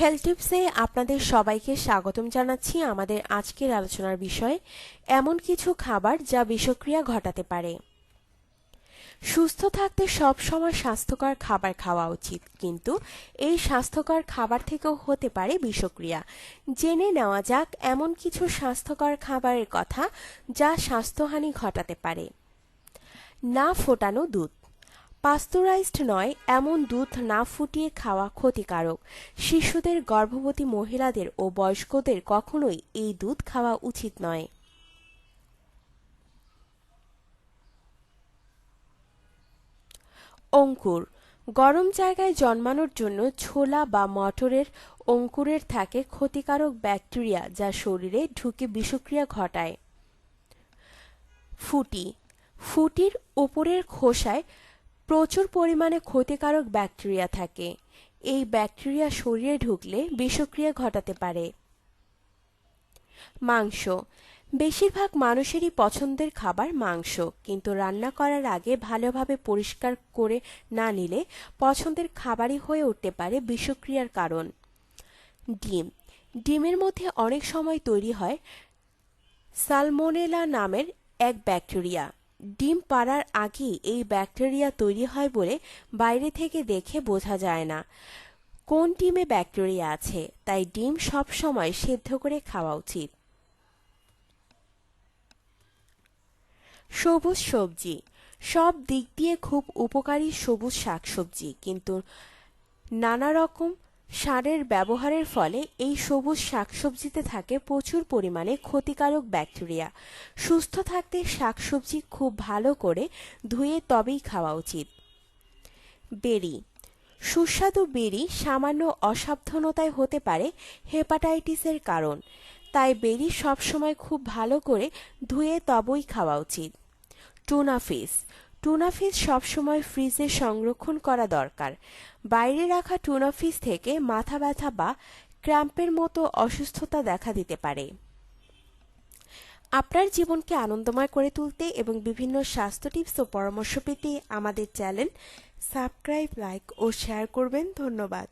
Health টিপসে আপনাদের সবাইকে স্বাগতম জানাচ্ছি আমাদের আজকের আলোচনার বিষয়, এমন কিছু খাবার যা বিষক্রিয়া ঘটাতে পারে। সুস্থ থাকতে সব সময় স্বাস্থ্যকর খাবার খাওয়া উচিত, কিন্তু এই স্বাস্থ্যকর খাবার থেকেও হতে পারে বিষক্রিয়া। জেনে নেওয়া যাক এমন কিছু স্বাস্থ্যকর খাবারের কথা যা স্বাস্থ্যহানি ঘটাতে পারে। না ফোটানো দুধ। পাস্তুরাইজড নয়, এমন দুধ না ফুটিয়ে খাওয়া ক্ষতিকারক। শিশুদের গর্ভবতী মহিলাদের ও বয়স্কদের কখনোই এই দুধ খাওয়া উচিত নয়। অঙ্কুর। গরম জায়গায় জন্মানোর জন্য ছোলা বা মটরের অঙ্কুরের থাকে ক্ষতিকারক ব্যাকটেরিয়া যা শরীরে ঢুকে বিষক্রিয়া ঘটায়। ফুটি। ফুটির উপরের খোসায় প্রচুর পরিমাণে ক্ষতিকারক ব্যাকটেরিয়া থাকে। এই ব্যাকটেরিয়া শরীরে ঢুকলে বিষক্রিয়া ঘটাতে পারে। মাংস। বেশিরভাগ মানুষেরই পছন্দের খাবার মাংস, কিন্তু রান্না করার আগে ভালোভাবে পরিষ্কার করে না নিলে পছন্দের খাবারই হয়ে উঠতে পারে বিষক্রিয়ার কারণ। ডিম। ডিমের মধ্যে অনেক সময় তৈরি হয় সালমোনেলা নামের এক ব্যাকটেরিয়া। ডিম পাড়ার আগেই এই ব্যাকটেরিয়া তৈরি হয় বলে বাইরে থেকে দেখে বোঝা যায় না। কোন ডিমে ব্যাকটেরিয়া আছে? তাই ডিম সব সময় সেদ্ধ করে খাওয়া উচিত। সবুজ সবজি। সব দিক দিয়ে খুব উপকারী সবুজ শাকসবজি, কিন্তু নানা রকম সারের ব্যবহারের ফলে এই সবুজ শাকসবজিতে থাকে প্রচুর পরিমাণে ক্ষতিকারক ব্যাকটেরিয়া। সুস্থ থাকতে শাকসবজি খুব ভালো করে ধুয়ে তবেই খাওয়া উচিত। বেরি। সুস্বাদু বেরি সামান্য অসাবধানতায় হতে পারে হেপাটাইটিসের কারণ। তাই বেরি সবসময় খুব ভালো করে ধুয়ে তবেই খাওয়া উচিত। টুনা টুনা ফিস সবসময় ফ্রিজে সংরক্ষণ করা দরকার। বাইরে রাখা টুনা ফিস থেকে মাথা ব্যথা বা ক্র্যাম্পের মতো অসুস্থতা দেখা দিতে পারে। আপনার জীবনকে আনন্দময় করে তুলতে এবং বিভিন্ন স্বাস্থ্য টিপস ও পরামর্শ পেতে আমাদের চ্যানেল সাবস্ক্রাইব, লাইক ও শেয়ার করবেন। ধন্যবাদ।